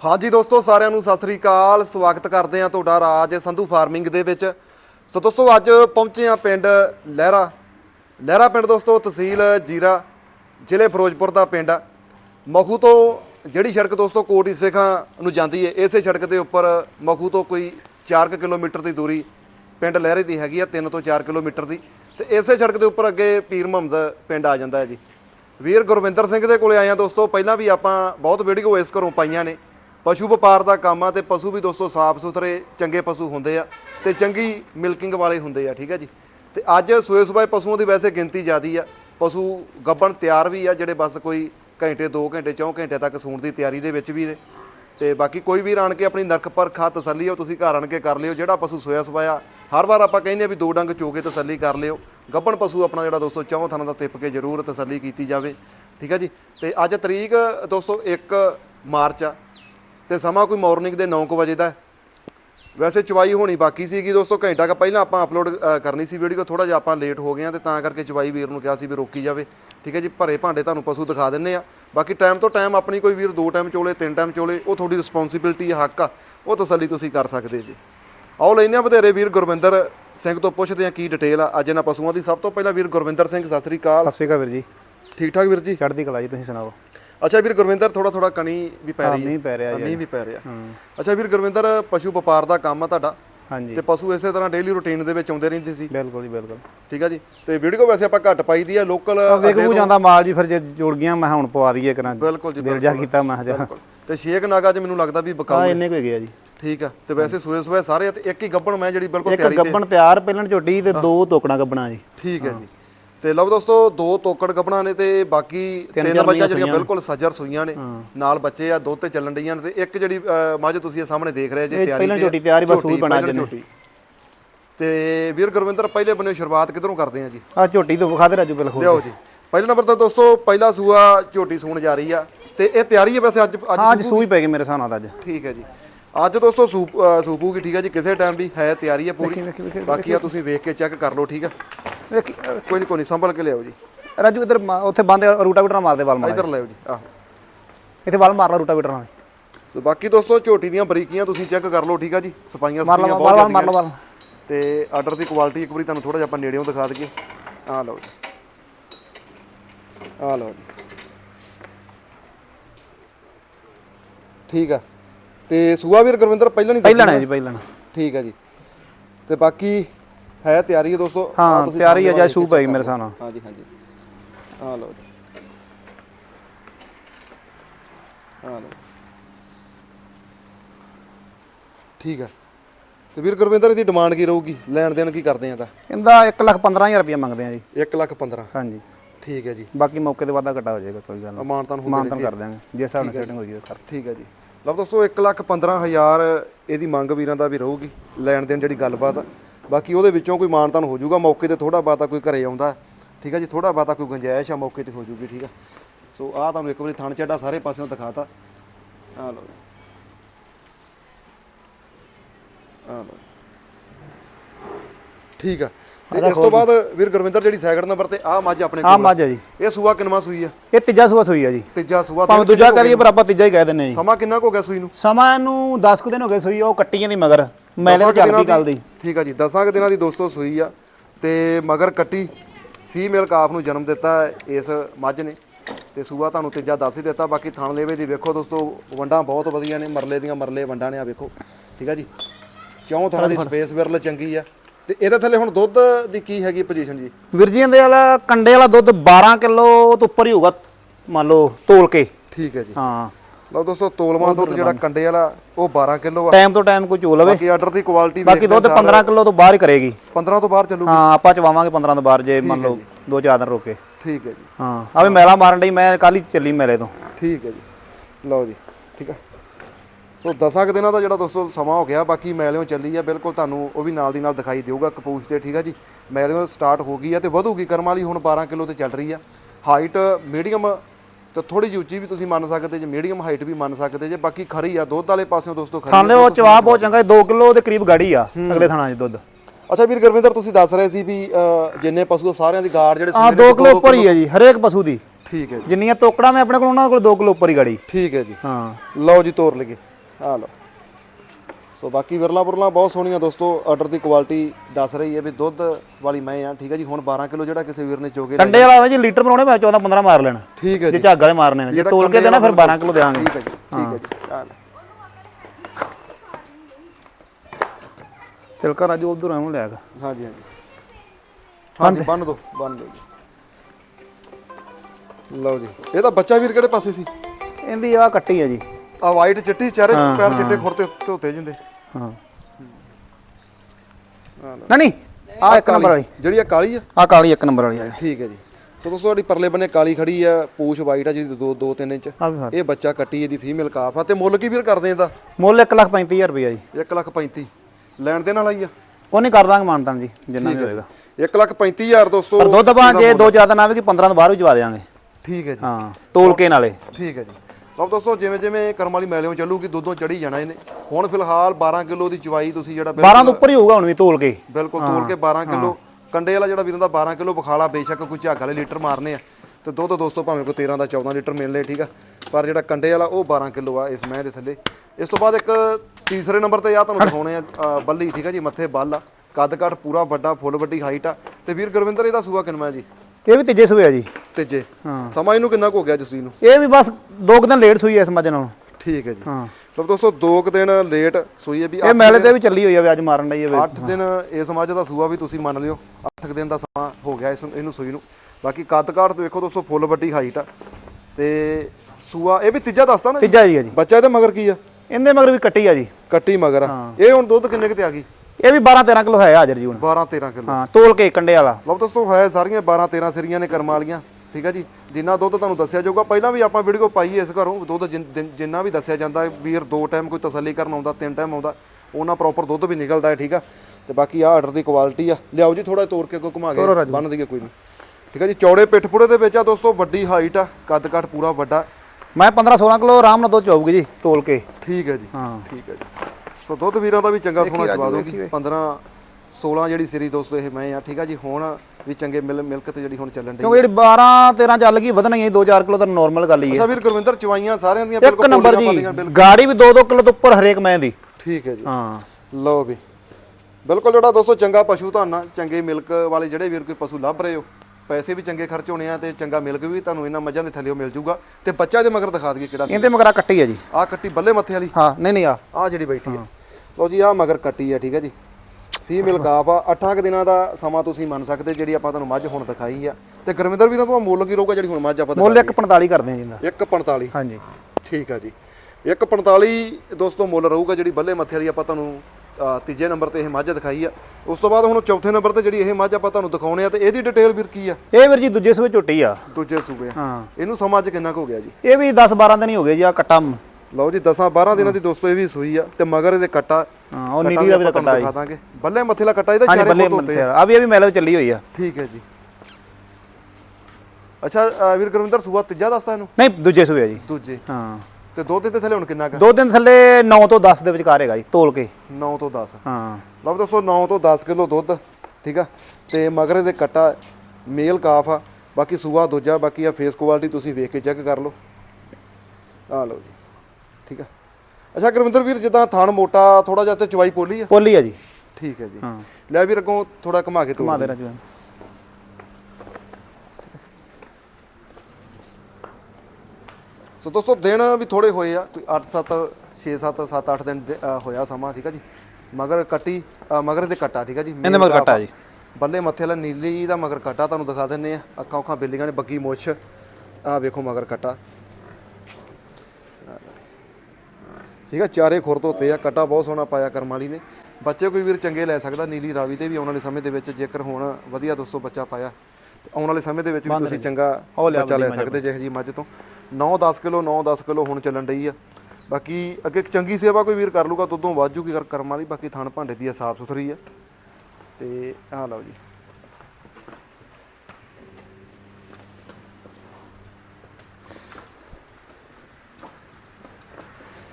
ਹਾਂਜੀ ਦੋਸਤੋ, ਸਾਰਿਆਂ ਨੂੰ ਸਤਿ ਸ੍ਰੀ ਅਕਾਲ। ਸਵਾਗਤ ਕਰਦੇ ਆ ਤੁਹਾਡਾ ਰਾਜ ਸੰਧੂ ਫਾਰਮਿੰਗ ਦੇ ਵਿੱਚ। ਸੋ ਦੋਸਤੋ, ਅੱਜ ਪਹੁੰਚੇ ਆ ਪਿੰਡ ਲਹਿਰਾ। ਲਹਿਰਾ ਪਿੰਡ ਦੋਸਤੋ, ਤਹਿਸੀਲ ਜੀਰਾ, ਜ਼ਿਲ੍ਹੇ ਫਿਰੋਜ਼ਪੁਰ ਦਾ ਪਿੰਡ ਆ। ਮਖੂ ਤੋਂ ਜਿਹੜੀ ਸੜਕ ਦੋਸਤੋ, ਕੋਟੀ ਸੇਖਾਂ ਨੂੰ ਜਾਂਦੀ ਹੈ ਇਸੇ ਸੜਕ ਦੇ ਉੱਪਰ ਮਖੂ ਤੋਂ ਕੋਈ 4 ਕਿਲੋਮੀਟਰ ਦੀ ਦੂਰੀ ਪਿੰਡ ਲਹਿਰੇ ਦੀ ਹੈਗੀ ਆ 3 ਤੋਂ 4 ਕਿਲੋਮੀਟਰ ਦੀ। ਤੇ ਇਸੇ ਸੜਕ ਦੇ ਉੱਪਰ ਅੱਗੇ ਪੀਰ ਮੁਹੰਮਦ ਪਿੰਡ ਆ ਜਾਂਦਾ ਹੈ ਜੀ। ਵੀਰ ਗੁਰਵਿੰਦਰ ਸਿੰਘ ਦੇ ਕੋਲੇ ਆਏ ਆ ਦੋਸਤੋ, ਪਹਿਲਾਂ ਵੀ ਆਪਾਂ ਬਹੁਤ ਵੀਡੀਓ ਇਸ ਘਰੋਂ ਪਾਈਆਂ ਨੇ। ਪਸ਼ੂ ਵਪਾਰ ਦਾ ਕੰਮ ਆ ਤੇ ਪਸ਼ੂ ਵੀ ਦੋਸਤੋ ਸਾਫ਼ ਸੁਥਰੇ, ਚੰਗੇ ਪਸ਼ੂ ਹੁੰਦੇ ਆ ਤੇ ਚੰਗੀ ਮਿਲਕਿੰਗ ਵਾਲੇ ਹੁੰਦੇ ਆ, ਠੀਕ ਆ ਜੀ। ਤੇ ਅੱਜ ਸੂਏ ਸੁਬਾਏ ਪਸ਼ੂਆਂ ਦੀ ਵੈਸੇ ਗਿਣਤੀ ਜ਼ਿਆਦੀ ਆ। ਪਸ਼ੂ ਗੱਬਣ ਤਿਆਰ ਵੀ ਆ, ਜਿਹੜੇ ਬਸ ਕੋਈ ਘੰਟੇ 2 ਘੰਟੇ 4 ਘੰਟੇ ਤੱਕ ਸੂਣ ਦੀ ਤਿਆਰੀ ਦੇ ਵਿੱਚ ਵੀ ਨੇ। ਤੇ ਬਾਕੀ ਕੋਈ ਵੀ ਆਣ ਕੇ ਆਪਣੀ ਨਰਕ ਪਰਖਾ ਤਸੱਲੀ ਉਹ ਤੁਸੀਂ ਘਰ ਆਣ ਕੇ ਕਰ ਲਿਓ। ਜਿਹੜਾ ਪਸ਼ੂ ਸੋਇਆ ਸਵਾਇਆ, ਹਰ ਵਾਰ ਆਪਾਂ ਕਹਿੰਦੇ ਆ ਵੀ ਦੋ ਡੰਗ ਚੋ ਕੇ ਤਸੱਲੀ ਕਰ ਲਿਓ। ਗੱਬਣ ਪਸ਼ੂ ਆਪਣਾ ਜਿਹੜਾ ਦੋਸਤੋ ਚੌਂ ਥਾਂ ਦਾ ਤਿੱਪ ਕੇ ਜ਼ਰੂਰ ਤਸੱਲੀ ਕੀਤੀ ਜਾਵੇ, ਠੀਕ ਆ ਜੀ। ਤੇ ਅੱਜ ਤਰੀਕ ਦੋਸਤੋ 1 ਮਾਰਚ ਆ ਤੇ ਸਮਾਂ ਕੋਈ ਮਾਰਨਿੰਗ ਦੇ 9:00 ਵਜੇ ਦਾ ਹੈ। ਵੈਸੇ ਚਵਾਈ ਹੋਣੀ ਬਾਕੀ ਸੀਗੀ ਦੋਸਤੋ ਘੰਟਾ ਕ ਪਹਿਲਾਂ ਆਪਾਂ ਅਪਲੋਡ ਕਰਨੀ ਸੀ ਵੀਡੀਓ ਥੋੜਾ ਜਿਹਾ ਆਪਾਂ ਲੇਟ ਹੋ ਗਏ ਆ ਤੇ ਤਾਂ ਕਰਕੇ ਚਵਾਈ ਵੀਰ ਨੂੰ ਕਿਹਾ ਸੀ ਵੀ ਰੋਕੀ ਜਾਵੇ। ਠੀਕ ਹੈ ਜੀ ਭਰੇ ਭਾਂਡੇ ਤੁਹਾਨੂੰ ਪਸ਼ੂ ਦਿਖਾ ਦਿੰਨੇ ਆ। ਬਾਕੀ ਟਾਈਮ ਤੋਂ ਟਾਈਮ ਆਪਣੀ ਕੋਈ ਵੀਰ ਦੋ ਟਾਈਮ ਚੋਲੇ ਤਿੰਨ ਟਾਈਮ ਚੋਲੇ ਉਹ ਤੁਹਾਡੀ ਰਿਸਪੌਂਸਿਬਿਲਟੀ ਹੱਕ ਆ। ਉਹ ਤਸੱਲੀ ਤੁਸੀਂ ਕਰ ਸਕਦੇ ਜੀ। ਆਓ ਲੈਨੇ ਆ ਵਧੇਰੇ ਵੀਰ ਗੁਰਵਿੰਦਰ ਸਿੰਘ ਤੋਂ ਪੁੱਛਦੇ ਆ ਕੀ ਡਿਟੇਲ ਆ ਅੱਜ ਇਹਨਾਂ ਪਸ਼ੂਆਂ ਦੀ। ਸਭ ਤੋਂ ਪਹਿਲਾਂ ਵੀਰ ਗੁਰਵਿੰਦਰ ਸਿੰਘ ਸਤਿ ਸ੍ਰੀ ਅਕਾਲ। ਸਤਿ ਸ਼੍ਰੀ ਅਕਾਲ ਵੀਰ ਜੀ। ਠੀਕ ਠਾਕ ਵੀਰ ਜੀ? ਚੜ੍ਹਦੀ ਕਲਾ ਜੀ ਤੁਸੀਂ ਸੁਣਾਓ? ਅੱਛਾ ਵੀਰ ਗੁਰਵਿੰਦਰ ਥੋੜਾ ਥੋੜਾ ਕਣੀ ਵੀ ਪੈ ਹਾਂ, ਰਹੀ ਹੈ। ਮੀਂਹ ਪੈ ਰਿਹਾ ਜੀ। ਮੀਂਹ ਵੀ ਪੈ ਰਿਹਾ। ਅੱਛਾ ਵੀਰ ਗੁਰਵਿੰਦਰ ਪਸ਼ੂ ਵਪਾਰ ਦਾ ਕੰਮ ਆ ਤੁਹਾਡਾ। ਹਾਂਜੀ। ਤੇ ਪਸ਼ੂ ਇਸੇ ਤਰ੍ਹਾਂ ਡੇਲੀ ਰੁਟੀਨ ਦੇ ਵਿੱਚ ਆਉਂਦੇ ਰਹਿੰਦੇ ਸੀ। ਬਿਲਕੁਲ ਜੀ ਬਿਲਕੁਲ। ਠੀਕ ਆ ਜੀ। ਤੇ ਵੀਡੀਓ ਵੈਸੇ ਆਪਾਂ ਘੱਟ ਪਾਈ ਦੀ ਆ ਲੋਕਲ ਵੇਖੂ ਜਾਂਦਾ ਮਾਲ ਜੀ ਫਿਰ ਜੇ ਜੁੜ ਗਿਆ ਮੈਂ ਹੁਣ ਪਵਾ ਦਈਏ ਕਰਾਂ ਬਿਲਕੁਲ ਜੀ ਦਿਲ ਜਾ ਕੀਤਾ ਮੈਂ ਜਾ ਤੇ ਛੇਕ ਨਾਗਾ ਚ ਮੈਨੂੰ ਲੱਗਦਾ ਵੀ ਬਕਾਊ ਆ ਇੰਨੇ ਕੋਈ ਗਿਆ ਜੀ। ਠੀਕ ਆ। ਤੇ ਵੈਸੇ ਸੂਏ ਸੂਏ ਸਾਰੇ ਤੇ ਇੱਕ ਹੀ ਗੱਬਣ ਮੈਂ ਜਿਹੜੀ ਬਿਲਕੁਲ ਇੱਕ ਤਿਆਰੀ ਤੇ ਗੱਬਣ ਤਿਆਰ ਪਹਿਲਾਂ ਝੋਟੀ ਤੇ ਦੋ ਤੋਕਣਾ ਗੱਬਣਾ ਜੀ। ਠੀਕ ਹੈ। ਜੀ। ਤੇ ਲਓ ਦੋਸਤੋ ਦੋ ਤੋਕੜ ਗੱਬਣਾ ਨੇ ਤੇ ਬਾਕੀ ਤਿੰਨ ਮੱਝਾਂ ਜਿਹੜੀਆਂ ਬਿਲਕੁਲ ਸੱਜਰ ਸੂਈਆਂ ਨੇ। ਨਾਲ ਬੱਚੇ ਆ ਤੇ ਚੱਲਣ ਡੀਆਂ ਨੇ ਤੇ ਇੱਕ ਜਿਹੜੀ ਮੱਝ ਤੁਸੀਂ ਇਹ ਸਾਹਮਣੇ ਦੇਖ ਰਹੇ ਜੇ ਤਿਆਰੀ ਪਹਿਲਾਂ ਆ। ਝੋਟੀ ਤਿਆਰ ਬਸ ਸੂਈ ਬਣਾ। ਝੋਟੀ। ਤੇ ਵੀਰ ਗੁਰਵਿੰਦਰ ਪਹਿਲੇ ਬੰਨੇ ਸ਼ੁਰੂਆਤ ਕਿਧਰੋਂ ਕਰਦੇ ਆ ਜੀ? ਆ ਝੋਟੀ ਤੋਂ ਵਿਖਾ ਦੇ ਰਾਜੂ ਬਿਲਕੁਲ ਲਿਆਓ ਜੀ। ਪਹਿਲੇ ਨੰਬਰ ਤੇ ਦੋਸਤੋ ਪਹਿਲਾ ਸੂਆ ਝੋਟੀ ਸੂਣ ਜਾ ਰਹੀ ਆ। ਤੇ ਇਹ ਤਿਆਰੀ ਹੈ ਵੈਸੇ ਅੱਜ ਅੱਜ ਸੂਈ ਪੈ ਗਈ ਮੇਰੇ ਹਿਸਾਬ ਨਾਲ ਅੱਜ। ਠੀਕ ਹੈ ਜੀ। ਅੱਜ ਦੋਸਤੋ ਸੂਪ ਸੂਪੂਗੀ ਠੀਕ ਹੈ ਜੀ? ਕਿਸੇ ਟਾਈਮ ਵੀ ਹੈ ਤਿਆਰੀ ਹੈ ਪੂਰੀ। ਬਾਕੀ ਆ ਤੁਸੀਂ ਵੇਖ ਕੇ ਚੈੱਕ ਕਰ ਲਓ ਠੀਕ ਹੈ ਵੇਖੀ ਕੋਈ ਨਹੀਂ ਕੋਈ ਨਹੀਂ ਸੰਭਲ ਕੇ ਲਿਆਓ ਜੀ। ਰਾਜੂ ਇਧਰ ਉੱਥੇ ਬੰਦ ਰੂਟਾ ਬਿਟਰ ਮਾਰਦੇ ਵਾਲ ਮਾਰ ਇੱਧਰ ਲਿਆਓ ਜੀ ਆਹ। ਇੱਥੇ ਵਾਲ ਮਾਰ ਲਾ ਰੂਟਾ ਬਿਟਰ ਨਾਲ। ਤੇ ਬਾਕੀ ਦੋਸਤੋ ਝੋਟੀ ਦੀਆਂ ਬਰੀਕੀਆਂ ਤੁਸੀਂ ਚੈੱਕ ਕਰ ਲਓ ਠੀਕ ਆ ਜੀ? ਸਫਾਈਆਂ ਮਾਰ ਲਾ ਸਫਾਈਆਂ ਮਾਰ ਲਾ ਜ਼ਿਆਦੀਆਂ ਵਾਲ ਤੇ ਆਰਡਰ ਦੀ ਕੁਆਲਿਟੀ ਇੱਕ ਵਾਰੀ ਤੁਹਾਨੂੰ ਥੋੜਾ ਜਿਹਾ ਆਪਾਂ ਨੇੜਿਓਂ ਦਿਖਾ ਦਈਏ। ਆਹ ਲਓ ਜੀ। ਆਹ ਲਓ ਜੀ। ਠੀਕ ਆ। ਤੇ ਸੂਆ ਵੀਰ ਗੁਰਵਿੰਦਰ ਪਹਿਲਾਂ ਨਹੀਂ ਪਹਿਲਾਂ ਨਾ ਜੀ ਪਹਿਲਾਂ। ਨਾ ਠੀਕ ਆ ਜੀ। ਤੇ ਬਾਕੀ ਹੈ ਤਿਆਰੀ ਹੈ ਦੋਸਤੋ? ਹਾਂ ਤਿਆਰੀ ਹੈ ਸਾਹਮਣੇ ਜਾਂ ਸੂਪ ਗਈ ਮੇਰੇ ਨਾਲ ਹਾਂਜੀ ਹਾਂਜੀ। ਆਹ ਲਓ ਜੀ। ਆਹ ਲਓ। ਠੀਕ ਆ ਤੇ ਵੀਰ ਗੁਰਵਿੰਦਰ ਦੀ ਡਿਮਾਂਡ ਕੀ ਰਹੂਗੀ? ਲੈਣ ਦੇਣ ਕੀ ਕਰਦੇ ਆ ਤਾਂ? ਇਹਦਾ 1 ਲੱਖ 15000 ਰੁਪਏ ਮੰਗਦੇ ਆ ਜੀ। 1 ਲੱਖ 15 ਹਾਂਜੀ। ਠੀਕ ਹੈ ਜੀ। ਬਾਕੀ ਮੌਕੇ ਤੇ ਵਾਧਾ ਘਟਾ ਹੋ ਜਾਏਗਾ ਕੋਈ ਗੱਲ ਨਹੀਂ। ਅਮਾਨਤਾਨ ਹੁੰਦੇ ਮਾਨਤਨ ਕਰ ਦਿਆਂਗੇ। ਜੇ ਹਿਸਾਬ ਨਾਲ ਸੈਟਿੰਗ ਹੋ ਜਾਵੇ ਕਰ। ਠੀਕ ਹੈ ਜੀ। ਲਓ ਦੋਸਤੋ 1 ਲੱਖ 15 ਹਜ਼ਾਰ ਇਹਦੀ ਮੰਗ ਵੀਰਾਂ ਦਾ ਵੀ ਰਹੂਗੀ। ਲੈਣ ਦੇਣ ਜਿਹੜੀ ਗੱਲਬਾਤ ਆ। ਬਾਕੀ ਉਹਦੇ ਵਿੱਚੋਂ ਕੋਈ ਮਾਨਤਾਨ ਹੋ ਜਾਊਗਾ ਮੌਕੇ ਤੇ ਥੋੜਾ ਬਾਤਾ ਕੋਈ ਘਰੇ ਆਉਂਦਾ। ਠੀਕ ਹੈ ਜੀ ਥੋੜਾ ਬਾਤਾ ਕੋਈ ਗੁੰਜਾਇਸ਼ ਆ ਮੌਕੇ ਤੇ ਹੋ ਜਾਊਗੀ ਠੀਕ ਆ ਸੋ ਆਹ ਤੁਹਾਨੂੰ ਇੱਕ ਵਾਰੀ ਥਣ ਚੱਡਾ ਸਾਰੇ ਪਾਸਿਓਂ ਦਿਖਾਤਾ। ਆ ਲਓ ਆ ਲਓ ਠੀਕ ਆ। ਤੇ ਇਸ ਤੋਂ ਬਾਅਦ ਵੀਰ ਗੁਰਵਿੰਦਰ ਜਿਹੜੀ ਸੈਕਿੰਡ ਨੰਬਰ ਤੇ ਆਹ ਮੱਝ ਆਪਣੇ ਆ ਕੋਲ ਮੱਝ ਆ ਜੀ। ਇਹ ਸੂਆ ਕਿੰਨਵਾਂ ਸੂਈ ਆ? ਇਹ ਤੀਜਾ ਸੂਆ ਸੂਈ ਆ ਜੀ। ਤੀਜਾ ਸੂਆ ਭਾਵੇਂ ਦੂਜਾ ਕਰੀਏ ਪਰ ਆਪਾਂ ਤੀਜਾ ਹੀ ਕਹਿ ਦਿੰਨੇ ਆ ਜੀ। ਸਮਾਂ ਕਿੰਨਾ ਕੁ ਹੋ ਗਿਆ ਸੂਈ ਨੂੰ? ਸਮਾਂ ਇਹਨੂੰ 10 ਕੁ ਦਿਨ ਹੋ ਗਏ ਸੂਈ ਉਹ ਕੱਟੀਆਂ ਦੀ ਮਗਰ। ਮੈਲੇ ਦਸਾਂ ਕੁ ਚੱਲਦੀ ਦਿਨਾਂ ਕੱਲ ਦੀ। ਠੀਕ ਆ ਜੀ ਦਸਾਂ ਕੁ ਦਿਨਾਂ ਦੀ ਦੋਸਤੋ ਸੂਈ ਆ ਤੇ ਮਗਰ ਕੱਟੀ ਫੀਮੇਲ ਕਾਫ ਨੂੰ ਜਨਮ ਦਿੱਤਾ ਇਸ ਮੱਝ ਨੇ। ਤੇ ਸੂਆ ਤੁਹਾਨੂੰ ਤੀਜਾ ਦੱਸ ਹੀ ਦਿੱਤਾ ਬਾਕੀ ਥਣ ਲੇਵੇ ਦੀ ਵੇਖੋ ਦੋਸਤੋ ਵੰਡਾਂ ਬਹੁਤ ਵਧੀਆ ਨੇ ਮਰਲੇ ਦੀਆਂ ਮਰਲੇ ਵੰਡਾਂ ਨੇ ਆ ਵੇਖੋ। ਠੀਕ ਆ ਜੀ ਚੌਂ ਥਾਂ ਦੀ ਸਪੇਸ ਵਿਰਲ ਚੰਗੀ ਆ। ਤੇ ਇਹਦੇ ਥੱਲੇ ਹੁਣ ਦੁੱਧ ਦੀ ਕੀ ਹੈਗੀ ਪੋਜੀਸ਼ਨ ਜੀ? ਵਿਰਜੀਆਂ ਦੇ ਵਾਲਾ ਕੰਡੇ ਵਾਲਾ ਦੁੱਧ 12 ਕਿਲੋ ਤੋਂ ਉੱਪਰ ਹੀ ਹੋਊਗਾ ਮੰਨ ਲਓ ਤੋਲ ਕੇ। ਠੀਕ ਹੈ ਜੀ। ਹਾਂ। ਲਓ ਦੋਸਤੋ ਤੋਲਵਾਂ ਦੁੱਧ ਜਿਹੜਾ ਕੰਡੇ ਵਾਲਾ ਉਹ 12 ਕਿਲੋ ਆ। ਟਾਈਮ ਤੋਂ ਟਾਈਮ ਕੋਈ ਚੋ ਲਵੇ ਬਾਕੀ ਆਰਡਰ ਦੀ ਕੁਆਲਿਟੀ ਬਾਕੀ ਦੁੱਧ 15 ਕਿਲੋ ਤੋਂ ਬਾਹਰ ਹੀ ਕਰੇਗੀ। 15 ਤੋਂ ਬਾਹਰ ਚੱਲੂਗੀ। ਹਾਂ ਆਪਾਂ ਚਵਾਵਾਂਗੇ 15 ਤੋਂ ਬਾਹਰ ਜੇ ਮੰਨ ਲਓ ਦੋ ਚਾਰ ਦਿਨ ਰੋਕੇ ਠੀਕ ਹੈ ਜੀ। ਹਾਂ ਆਵੇ ਮੈਲਾ ਮਾਰਨ ਡਈ ਮੈਂ ਕੱਲ ਹੀ ਚੱਲੀ ਮੇਲੇ ਤੋਂ। ਠੀਕ ਹੈ ਜੀ। ਲਓ ਜੀ ਠੀਕ ਆ। ਸੋ ਦਸਾਂ ਕੁ ਦਿਨਾਂ ਦਾ ਜਿਹੜਾ ਦੋਸਤੋ ਸਮਾਂ ਹੋ ਗਿਆ ਬਾਕੀ ਮੈਲਿਓ ਚੱਲੀ ਆ ਬਿਲਕੁਲ ਤੁਹਾਨੂੰ ਉਹ ਵੀ ਨਾਲ ਦੀ ਨਾਲ ਦਿਖਾਈ ਦੇਊਗਾ ਕਪੂਸ ਤੇ ਠੀਕ ਆ ਜੀ। ਮੈਲਿਓ ਸਟਾਰਟ ਹੋ ਗਈ ਆ ਤੇ ਵਧੂਗੀ ਕਰਮ ਵਾਲੀ ਹੁਣ 12 ਕਿਲੋ ਤੇ ਚੱਲ ਰਹੀ ਆ। ਹਾਈਟ ਮੀਡੀਅਮ ਤੇ ਥੋੜੀ ਜਿਹੀ ਉੱਚੀ ਵੀ ਤੁਸੀਂ ਮੰਨ ਸਕਦੇ ਜੇ ਮੀਡੀਅਮ ਹਾਈਟ ਵੀ ਮੰਨ ਸਕਦੇ ਜੇ ਬਾਕੀ ਖਰੀ ਆ ਦੁੱਧ ਵਾਲੇ ਪਾਸਿਓਂ ਦੋਸਤੋ ਖਰੀ। ਥਾਲੇ ਉਹ ਚਵਾ ਬਹੁਤ ਚੰਗਾ 2 ਕਿਲੋ ਦੇ ਕਰੀਬ ਗਾੜੀ ਆ ਅਗਲੇ ਥਾਣਾ 'ਚ ਦੁੱਧ। ਅੱਛਾ ਵੀਰ ਗੁਰਵਿੰਦਰ ਤੁਸੀਂ ਦੱਸ ਰਹੇ ਸੀ ਵੀ ਜਿੰਨੇ ਪਸ਼ੂ ਸਾਰਿਆਂ ਦੀ ਗਾੜ ਜਿਹੜੇ ਹਾਂ ਸੂਏ ਨੇ 2 ਕਿਲੋ ਉੱਪਰ ਹੀ ਆ ਜੀ ਹਰੇਕ ਪਸ਼ੂ ਦੀ। ਠੀਕ ਹੈ ਜੀ। ਜਿੰਨੀਆਂ ਤੋਕੜਾਂ ਮੈਂ ਆਪਣੇ ਕੋਲ ਉਹਨਾਂ ਕੋਲ 2 ਕਿਲੋ ਉੱਪਰ ਹੀ ਗਾੜੀ। ਠੀਕ ਹੈ ਜੀ। ਹਾਂ। ਲਓ ਜੀ ਤੋਰ ਲਈਏ। ਆ ਲਓ। ਸੋ ਬਾਕੀ ਵਿਰਲਾ ਬੁਰਲਾ ਬਹੁਤ ਸੋਹਣੀਆਂ ਦੋਸਤੋ ਆਰਡਰ ਦੀ ਕੁਆਲਿਟੀ ਦੱਸ ਰਹੀ ਹੈ ਵੀ ਦੁੱਧ ਵਾਲੀ ਮੈਂ ਆ ਠੀਕ ਹੈ ਜੀ ਹੁਣ 12 ਕਿਲੋ ਜਿਹੜਾ ਕਿਸੇ ਵੀਰ ਨੇ ਚੋਗੇ ਕੰਡੇ ਵਾਲਾ ਜੀ ਲੀਟਰ ਬਣਾਉਣੇ ਮੈਂ 14 15 ਮਾਰ ਲੈਣਾ। ਠੀਕ ਹੈ ਜੇ ਜੀ। ਝੱਗ ਵਾਲੇ ਮਾਰਨੇ ਨੇ ਜੇ ਤੋਲ ਕੇ ਦੇਣਾ ਫਿਰ ਵਾਲਾ 12 ਕਿਲੋ ਦੇਵਾਂਗੇ ਠੀਕ ਹੈ ਜੀ ਠੀਕ ਹੈ ਜੀ ਲਓ ਤਿਲਕਾ ਰਾਜੂ ਉਧਰ ਐਵੇਂ ਲਿਆਗਾ ਹਾਂਜੀ ਹਾਂਜੀ। ਹਾਂਜੀ ਬੰਨ ਦੋ ਬੰਨ ਦੋ ਜੀ। ਲਓ ਜੀ ਇਹਦਾ ਬੱਚਾ ਵੀਰ ਕਿਹੜੇ ਪਾਸੇ ਸੀ? ਇਹਦੀ ਆ ਕੱਟੀ ਆ ਜੀ। ਆ ਵਾਈਟ ਚਿੱਟੀ ਚਾਰੇ ਹਾਂ, ਪੈਰ। ਚਿੱਟੇ ਖੁਰਤੇ ਉੱਤੇ ਉੱਤੇ ਜਿੰਦੇ। ਹਾਂ। ਨਾ ਨਹੀਂ ਆ ਇੱਕ ਨੰਬਰ ਵਾਲੀ। ਜਿਹੜੀ ਆ ਕਾਲੀ ਆ? ਆ ਕਾਲੀ ਇੱਕ ਨੰਬਰ ਵਾਲੀ ਆ। ਠੀਕ ਹੈ ਜੀ। ਸੋ ਦੋਸਤੋ ਸਾਡੀ ਪਰਲੇ ਬੰਨੇ ਕਾਲੀ ਖੜੀ ਆ ਪੂਛ ਵਾਈਟ ਆ ਜਿਹਦੀ 2 2 3 ਇੰਚ। ਆ ਵੀ ਫੜ ਇਹ ਬੱਚਾ ਕੱਟੀ ਇਹਦੀ ਫੀਮੇਲ ਕਾਫ ਆ। ਤੇ ਮੁੱਲ ਕੀ ਵੀਰ ਕਰਦੇ ਇਹਦਾ? ਮੁੱਲ 135000 ਰੁਪਇਆ ਜੀ। 1 ਲੱਖ 35 ਲੈਣ ਦੇ ਨਾਲ ਆਈ ਆ? ਉਹ ਨਹੀਂ ਕਰ ਦਾਂਗੇ ਮਾਨਤਾਨ ਜੀ ਜਿੰਨਾ ਵੀ ਹੋਏਗਾ। 1 ਲੱਖ 35000 ਦੋਸਤੋ ਪਰ ਦੁੱਧ ਭਾਂ ਜੇ ਦੋ ਜ਼ਿਆਦਾ ਨਾ ਵੀ ਕਿ 15 ਤੋਂ ਬਾਹਰ ਵੀ ਜਵਾ ਦੇਵਾਂਗੇ ਠੀਕ ਹੈ ਜੀ। ਹਾਂ ਤੋਲ ਕੇ ਨਾਲੇ। ਠੀਕ ਹੈ ਜੀ। ਸਭ ਦੋਸਤੋ ਜਿਵੇਂ ਜਿਵੇਂ ਕਰਮ ਵਾਲੀ ਮੈਲਿਓ ਚੱਲੂਗੀ ਦੁੱਧੋਂ ਚੜੀ ਜਾਣਾ ਇਹਨੇ। ਹੁਣ ਫਿਲਹਾਲ 12 ਕਿਲੋ ਦੀ ਚਵਾਈ ਤੁਸੀਂ ਜਿਹੜਾ 12 ਤੋਂ ਉੱਪਰ ਹੀ ਹੋਊਗਾ ਹੁਣ ਵੀ ਤੋਲ ਕੇ। ਬਿਲਕੁਲ ਤੋਲ ਕੇ 12 ਕਿਲੋ। ਕੰਡੇ ਵਾਲਾ ਜਿਹੜਾ ਵੀਰਾਂ ਦਾ 12 ਕਿਲੋ ਬਖਾਲਾ ਬੇਸ਼ੱਕ ਕੋਈ ਝੱਗ ਵਾਲੇ ਲੀਟਰ ਮਾਰਨੇ ਆ। ਤੇ ਦੁੱਧ ਦੋਸਤੋ ਭਾਵੇਂ ਕੋਈ 13 ਦਾ 14 ਲੀਟਰ ਮਿਲ ਲੇ ਠੀਕ ਆ। ਪਰ ਜਿਹੜਾ ਕੰਡੇ ਵਾਲਾ ਉਹ 12 ਕਿਲੋ ਆ ਇਸ ਮੈਂ ਦੇ ਥੱਲੇ। ਇਸ ਤੋਂ ਬਾਅਦ ਇੱਕ ਤੀਸਰੇ ਨੰਬਰ ਤੇ ਆ ਤੁਹਾਨੂੰ ਦਿਖਾਉਣੇ ਆ ਬੱਲੀ ਠੀਕ ਆ ਜੀ ਮੱਥੇ ਬੱਲ ਆ। ਕੱਦ ਕੱਟ ਪੂਰਾ ਵੱਡਾ ਫੁੱਲ ਵੱਡੀ ਹਾਈਟ ਆ। ਤੇ ਵੀਰ ਗੁਰਵਿੰਦਰ ਇਹਦਾ ਸੂਆ ਕਿੰਨਾ ਜੀ? ਇਹ ਵੀ ਤੀਜੇ ਸੂਏ ਆ ਜੀ। ਤੀਜੇ। ਹਾਂ। ਸਮਾਂ ਇਹਨੂੰ ਕਿੰਨਾ ਕੁ ਹੋ ਗਿਆ ਜਸਵੀਰ ਨੂੰ? ਇਹ ਵੀ ਬਸ ਦੋ ਕੁ ਦਿਨ ਲੇਟ ਸੂਈ ਐ ਇਸ ਮੱਝ ਨਾਲ। ਠੀਕ ਹੈ ਜੀ। ਹਾਂ। ਲਓ ਦੋਸਤੋ ਦੋ ਕੁ ਦਿਨ ਲੇਟ ਸੂਈ ਹੈ ਵੀ ਇਹ ਮੇਲੇ ਤੇ ਵੀ ਚੱਲੀ ਹੋਈ ਆ ਵੀ ਅੱਜ ਮਾਰਨ ਲਈ ਇਹ 8 ਦਿਨ ਇਸ ਮੱਝ ਦਾ ਸੂਆ ਵੀ ਤੁਸੀਂ ਮੰਨ ਲਿਓ 8 ਦਿਨ ਦਾ ਸਮਾਂ ਹੋ ਗਿਆ ਇਸ ਇਹਨੂੰ ਸੂਈ ਨੂੰ। ਬਾਕੀ ਕੱਦ ਕਾਠ ਤੋਂ ਵੇਖੋ ਦੋਸਤੋ ਫੁੱਲ ਵੱਡੀ ਹਾਈਟ ਆ। ਤੇ ਸੂਆ ਇਹ ਵੀ ਤੀਜਾ ਦੱਸਦਾ ਨਾ? ਤੀਜਾ ਜੀ ਆ ਜੀ। ਬੱਚਾ ਇਹਦੇ ਮਗਰ ਕੀ ਆ? ਇਹਦੇ ਮਗਰ ਵੀ ਕੱਟੀ ਆ ਜੀ। ਕੱਟੀ ਮਗਰ ਆ। ਇਹ ਹੁਣ ਦੁੱਧ ਕਿੰਨੇ ਕਿਤੇ ਆ ਗਈ? ਇਹ ਵੀ 12 13 ਕਿਲੋ ਹੈ ਹਾਜ਼ਰ ਜੀ ਹੁਣ 12 13 ਕਿਲੋ। ਹਾਂ ਤੋਲ ਕੇ ਕੰਡੇ ਵਾਲਾ। ਲਓ ਦੋਸਤੋ ਹੈ ਸਾਰੀਆਂ 12 13 ਸਰੀਆਂ ਨੇ ਕਰਮ ਵਾਲੀਆਂ ਠੀਕ ਆ ਜੀ? ਜਿੰਨਾ ਦੁੱਧ ਤੁਹਾਨੂੰ ਦੱਸਿਆ ਜਾਊਗਾ ਪਹਿਲਾਂ ਵੀ ਆਪਾਂ ਵੀਡੀਓ ਪਾਈ ਇਸ ਘਰੋਂ ਦੁੱਧ ਜਿੰਨ- ਵੀ ਦੱਸਿਆ ਜਾਂਦਾ ਵੀਰ ਦੋ ਟਾਈਮ ਕੋਈ ਤਸੱਲੀ ਕਰਨ ਆਉਂਦਾ ਤਿੰਨ ਟਾਈਮ ਆਉਂਦਾ ਉਹਨਾਂ ਪ੍ਰੋਪਰ ਦੁੱਧ ਵੀ ਨਿਕਲਦਾ ਹੈ ਠੀਕ ਆ? ਤੇ ਬਾਕੀ ਆ ਆਰਡਰ ਦੀ ਕੁਆਲਿਟੀ ਆ। ਲਿਆਓ ਜੀ ਥੋੜਾ ਤੋੜ ਕੇ ਕੋ ਘੁਮਾ ਕੇ ਬੰਨ ਦਈਏ ਕੋਈ ਨਹੀਂ। ਠੀਕ ਆ ਜੀ ਚੌੜੇ ਪਿੱਠ ਪੁੜੇ ਦੇ ਵਿੱਚ ਆ ਦੋਸਤੋ ਵੱਡੀ ਹਾਈਟ ਆ ਕੱਦ ਕੱਟ ਪੂਰਾ ਵੱਡਾ। ਮੈਂ 15 16 ਕਿਲੋ ਆਰਾਮ ਨਾਲ ਦੁੱਧ ਚਾਹੂਗੀ ਜੀ ਤੋਲ ਕੇ। ਠੀਕ ਹੈ ਜੀ ਹਾਂ। ਠੀਕ ਹੈ ਜੀ। ਸੋ ਦੁੱਧ ਵੀਰਾਂ ਦਾ ਵੀ ਚੰਗਾ ਸੋਹਣਾ ਚਵਾ ਦੋਗੀ 15 16 ਜਿਹੜੀ ਸਰੀ ਦੋਸਤੋ ਇਹ ਮੈਂ ਆ ਠੀਕ ਆ ਜੀ ਹੁਣ ਵੀ ਚੰਗੇ ਮਿਲ ਮਿਲਕ ਤੇ ਜਿਹੜੀ ਹੁਣ ਚੱਲਣ ਦੀ ਕਿਉਂਕਿ ਜਿਹੜੀ 12 13 ਚੱਲ ਗਈ ਵਧਣਾ ਹੀ 2-4 ਕਿਲੋ ਤਾਂ ਨਾਰਮਲ ਗੱਲ ਹੀ ਹੈ। ਅੱਛਾ ਵੀਰ ਗੁਰਵਿੰਦਰ ਚਵਾਈਆਂ ਸਾਰਿਆਂ ਦੀਆਂ ਇੱਕ ਨੰਬਰ ਜੀ ਬਿਲਕੁਲ। ਗਾੜੀ ਵੀ 2-2 ਕਿਲੋ ਤੋਂ ਉੱਪਰ ਹਰੇਕ ਮੈਂ ਦੀ। ਠੀਕ ਹੈ ਜੀ। ਹਾਂ। ਲਓ ਵੀ। ਬਿਲਕੁਲ ਜਿਹੜਾ ਦੋਸਤੋ ਚੰਗਾ ਪਸ਼ੂ ਤੁਹਾਨੂੰ ਚੰਗੇ ਮਿਲਕ ਵਾਲੇ ਜਿਹੜੇ ਵੀਰ ਕੋਈ ਪਸ਼ੂ ਲੱਭ ਰਹੇ ਹੋ ਪੈਸੇ ਵੀ ਚੰਗੇ ਖਰਚ ਹੋਣੇ ਆ ਤੇ ਚੰਗਾ ਮਿਲਕ ਵੀ ਤੁਹਾਨੂੰ ਇਹਨਾਂ ਮੱਝਾਂ ਦੇ ਥੱਲੇੋਂ ਮਿਲ ਜੂਗਾ। ਤੇ ਬੱਚਾ ਦੇ ਮਗਰ ਦਿਖਾ ਦਈਏ ਕਿਹੜਾ ਸੀ ਇਹਦੇ ਮਗਰਾ ਕੱਟੀ ਹੈ ਜੀ। ਆਹ ਕੱਟੀ ਬੱਲੇ ਮੱਥੇ ਵਾਲੀ। ਹਾਂ ਨਹੀਂ ਨਹੀਂ ਆ ਆਹ ਜਿਹੜੀ ਬੈਠੀ ਹੈ। ਲਓ ਜੀ ਆਹ ਮਗਰ ਕੱਟੀ ਆ ਠੀਕ ਹੈ ਜੀ। ਫੀਮੇਲ ਕਾਫ ਆ। 8 ਕੁ ਦਿਨਾਂ ਦਾ ਸਮਾਂ ਤੁਸੀਂ ਮੰਨ ਸਕਦੇ ਜਿਹੜੀ ਆਪਾਂ ਤੁਹਾਨੂੰ ਮੱਝ ਹੁਣ ਦਿਖਾਈ ਆ। ਤੇ ਗੁਰਵਿੰਦਰ ਵੀ ਤਾਂ ਤੁਹਾਨੂੰ ਮੁੱਲ ਕੀ ਰਹੂਗਾ ਜਿਹੜੀ ਹੁਣ ਮੱਝ ਆਪਾਂ ਮੁੱਲ 145 ਕਰਦੇ ਆ ਜੀ ਇਹਦਾ। 145 ਹਾਂਜੀ। ਠੀਕ ਆ ਜੀ। 145 ਦੋਸਤੋ ਮੁੱਲ ਰਹੂਗਾ ਜਿਹੜੀ ਬੱਲੇ ਮੱਥੇ ਵਾਲੀ ਆਪਾਂ ਤੁਹਾਨੂੰ ਤੀਜੇ ਨੰਬਰ ਤੇ ਇਹ ਮੱਝ ਦਿਖਾਈ ਆ। ਉਸ ਤੋਂ ਬਾਅਦ ਹੁਣ ਚੌਥੇ ਨੰਬਰ ਤੇ ਜਿਹੜੀ ਇਹ ਮੱਝ ਆਪਾਂ ਤੁਹਾਨੂੰ ਦਿਖਾਉਣੇ ਆ ਤੇ ਇਹਦੀ ਡਿਟੇਲ ਵੀਰ ਕੀ ਆ? ਇਹ ਵੀਰ ਜੀ ਦੂਜੇ ਸੂਏ ਝੋਟੀ ਆ। ਦੂਜੇ ਸੂਬੇ ਹਾਂ। ਇਹਨੂੰ ਸਮਾਂ ਚ ਕਿੰਨਾ ਕੁ ਹੋ ਗਿਆ ਜੀ? ਇਹ ਵੀ 10-12 ਦਿਨ ਹੀ ਹੋ ਗਏ ਜੀ ਆ ਕੱਟਾ ਲਓ ਜੀ 10 12 ਦਿਨਾਂ ਦੀ ਦੋਸਤੋ ਇਹ ਵੀ ਸੂਈ ਆ ਤੇ ਮਗਰ ਇਹਦੇ ਕੱਟਾ। ਹਾਂ ਉਹ ਨੀਲੀ ਦਾ ਵੀ ਤਾਂ ਕੱਟਾ ਦਿਖਾ ਦਾਂਗੇ। ਬੱਲੇ ਮੱਥੇ ਵਾਲਾ ਕੱਟਾ ਇਹਦਾ ਚਾਰੇ ਫੁੱਟ ਉੱਤੇ ਆ। ਆ ਵੀ ਇਹ ਵੀ ਮੇਲੇ ਤੇ ਚੱਲੀ ਹੋਈ ਆ। ਠੀਕ ਹੈ ਜੀ। ਅੱਛਾ ਵੀਰ ਗੁਰਵਿੰਦਰ ਸੂਆ ਤੀਜਾ ਦੱਸਦਾ ਇਹਨੂੰ? ਨਹੀਂ ਦੂਜੇ ਸੂਏ ਆ ਜੀ। ਦੂਜੇ। ਹਾਂ। ਤੇ ਦੇ ਥੱਲੇ ਹੁਣ ਕਿੰਨਾ ਕੁ? ਦੋ ਦਿਨ ਥੱਲੇ 9 ਤੋਂ 10 ਦੇ ਵਿਚਕਾਰ ਹੈਗਾ ਜੀ ਤੋਲ ਕੇ। 9 ਤੋਂ 10 ਹਾਂ। ਲਓ ਵੀ ਦੋਸਤੋ 9 ਤੋਂ 10 ਕਿਲੋ ਦੁੱਧ ਠੀਕ ਆ? ਤੇ ਮਗਰ ਇਹਦੇ ਕੱਟਾ ਮੇਲ ਕਾਫ ਆ। ਬਾਕੀ ਸੂਆ ਦੂਜਾ ਬਾਕੀ ਆ ਫੇਸ ਕੁਆਲਿਟੀ ਤੁਸੀਂ ਵੇਖ ਕੇ ਚੈੱਕ ਕਰ ਲਓ। ਆ ਲਓ ਜੀ। ਠੀਕ ਆ। ਅੱਛਾ ਗੁਰਵਿੰਦਰ ਵੀਰ ਜਿੱਦਾਂ ਥਣ ਮੋਟਾ ਥੋੜਾ ਜਿਹਾ ਤੇ ਚਵਾਈ ਪੋਲੀ ਆ? ਪੋਲੀ ਆ ਜੀ। ਠੀਕ ਹੈ ਜੀ। ਹਾਂ। ਲੈ ਵੀਰ ਅੱਗੋਂ ਥੋੜਾ ਘੁਮਾ ਕੇ ਤੋੜ ਘੁਮਾ ਦੇ ਰਾਜੂ। ਸੋ ਦੋਸਤੋ ਦਿਨ ਵੀ ਥੋੜੇ ਹੋਏ ਆ ਕੋਈ 8 7 6 7 7 8 ਦਿਨ ਦੇ- ਅ, ਹੋਇਆ ਸਮਾਂ ਠੀਕ ਆ ਜੀ। ਮਗਰ ਕੱਟੀ ਅ, ਮਗਰ ਦੇ ਕੱਟਾ ਠੀਕ ਆ ਜੀ। ਇਹਦੇ ਮਗਰ ਕੱਟਾ ਜੀ। ਬੱਲੇ ਮੱਥੇ ਵਾਲਾ ਨੀਲੀ ਦਾ ਮਗਰ ਕੱਟਾ ਤੁਹਾਨੂੰ ਦਿਖਾ ਦਿੰਨੇ ਆ। ਅੱਖਾਂ ਅੱਖਾਂ ਬਿੱਲੀਆਂ ਨੇ ਬੱਗੀ ਮੁੱਛ। ਆ ਵੇਖੋ ਮਗਰ ਕੱਟਾ। ਠੀਕ ਆ ਚਾਰੇ ਖੁਰ ਧੋਤੇ ਆ ਕੱਟਾ ਬਹੁਤ ਸੋਹਣਾ ਪਾਇਆ ਕਰਮ ਵਾਲੀ ਨੇ। ਬੱਚੇ ਕੋਈ ਵੀਰ ਚੰਗੇ ਲੈ ਸਕਦਾ ਨੀਲੀ ਰਾਵੀ ਤੇ ਵੀ ਆਉਣ ਵਾਲੇ ਸਮੇਂ ਦੇ ਵਿੱਚ ਜੇਕਰ ਹੁਣ ਵਧੀਆ ਦੋਸਤੋ ਬੱਚਾ ਪਾਇਆ ਆਉਣ ਵਾਲੇ ਸਮੇਂ ਦੇ ਵਿੱਚ ਵੀ ਤੁਸੀਂ ਚੰਗਾ ਬੱਚਾ ਲੈ ਸਕਦੇ ਜਿਹੇ ਜੀ ਮੱਝ ਤੋਂ। 9-10 ਕਿਲੋ 9-10 ਕਿਲੋ ਹੁਣ ਚੱਲਣ ਡਈ ਆ। ਬਾਕੀ ਅੱਗੇ ਇੱਕ ਚੰਗੀ ਸੇਵਾ ਕੋਈ ਵੀਰ ਕਰ ਲੂਗਾ ਦੁੱਧੋਂ ਵਾਜੂਗੀ ਕਰ ਕਰਮ ਵਾਲੀ ਬਾਕੀ ਥਣ ਭਾਂਡੇ ਦੀ ਆ ਸਾਫ਼ ਸੁਥਰੀ ਆ। ਤੇ ਆਹ ਲਓ ਜੀ।